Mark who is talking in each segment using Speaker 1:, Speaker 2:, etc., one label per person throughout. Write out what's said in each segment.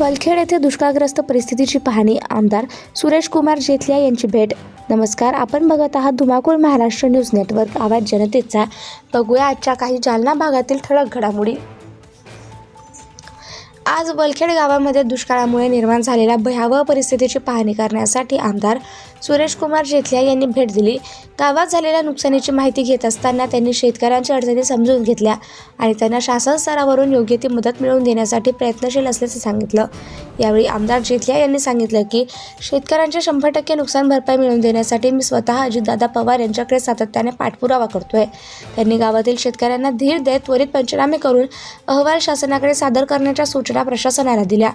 Speaker 1: वलखेड येथे दुष्काळग्रस्त परिस्थितीची पाहणी आमदार सुरेश कुमार जेथलिया यांची भेट. नमस्कार आपण बघत आहात धुमाकूळ महाराष्ट्र न्यूज नेटवर्क. आवाज जनतेचा. बघूया आजच्या काही जालना भागातील ठळक घडामोडी. आज वलखेड गावामध्ये दुष्काळामुळे निर्माण झालेल्या भयावह परिस्थितीची पाहणी करण्यासाठी आमदार सुरेश कुमार जेथलिया यांनी भेट दिली. गावात झालेल्या नुकसानीची माहिती घेत असताना त्यांनी शेतकऱ्यांच्या अडचणी समजून घेतल्या आणि त्यांना शासन स्तरावरून योग्य ती मदत मिळवून देण्यासाठी प्रयत्नशील असल्याचं सांगितलं. यावेळी आमदार जेथलिया यांनी सांगितलं की शेतकऱ्यांचे शंभर टक्के नुकसान भरपाई मिळवून देण्यासाठी मी स्वतः अजितदादा पवार यांच्याकडे सातत्याने पाठपुरावा करतोय. त्यांनी गावातील शेतकऱ्यांना धीर देत त्वरित पंचनामे करून अहवाल शासनाकडे सादर करण्याच्या सूचना प्रशासनाला दिल्या.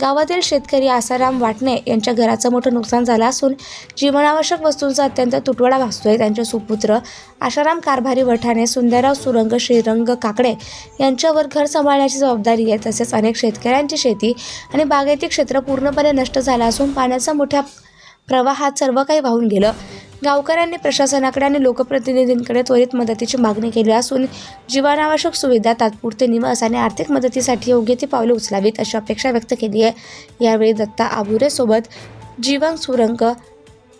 Speaker 1: गावातील शेतकरी आसाराम वाटणे यांच्या घराचं मोठं नुकसान झालं असून जीवनावश्यक वस्तूंचा अत्यंत तुटवडा भासतोय त्यांचे सुपुत्र आशाराम कारभारी वठाणे सुंदरराव सुरंग श्रीरंग काकडे यांच्यावर घर सांभाळण्याची जबाबदारी आहे. तसेच अनेक शेतकऱ्यांची शेती आणि बागायती क्षेत्र पूर्णपणे नष्ट झालं असून पाण्याचा मोठ्या प्रवाहात सर्व काही वाहून गेलं. गावकऱ्यांनी प्रशासनाकडे आणि लोकप्रतिनिधींकडे त्वरित मदतीची मागणी केली असून जीवनावश्यक सुविधा तात्पुरते निवास आणि आर्थिक मदतीसाठी योग्य ती पावले उचलावीत अशी अपेक्षा व्यक्त केली आहे. यावेळी दत्ता आबुरेसोबत जीवन सुरंग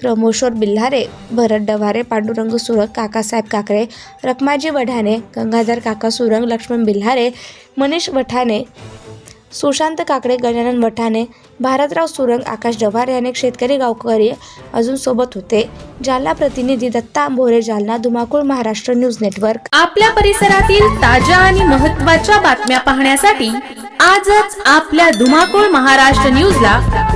Speaker 1: प्रमोशोर बिल्हारे भरत डवारे पांडुरंग सुरंग काकासाहेब काकडे रखमाजी वढाणे गंगाधर काका सुरंग लक्ष्मण बिल्हारे मनीष वठाणे सुशांत काकडे गजानन वठाणे भारतराव सुरंग आकाश डव्हारे अनेक शेतकरी गावकरी अजून सोबत होते. जालना प्रतिनिधी दत्ता आंबोरे जालना धुमाकूळ महाराष्ट्र न्यूज नेटवर्क.
Speaker 2: आपल्या परिसरातील ताज्या आणि महत्त्वाच्या बातम्या पाहण्यासाठी आजच आपल्या धुमाकूळ महाराष्ट्र न्यूजला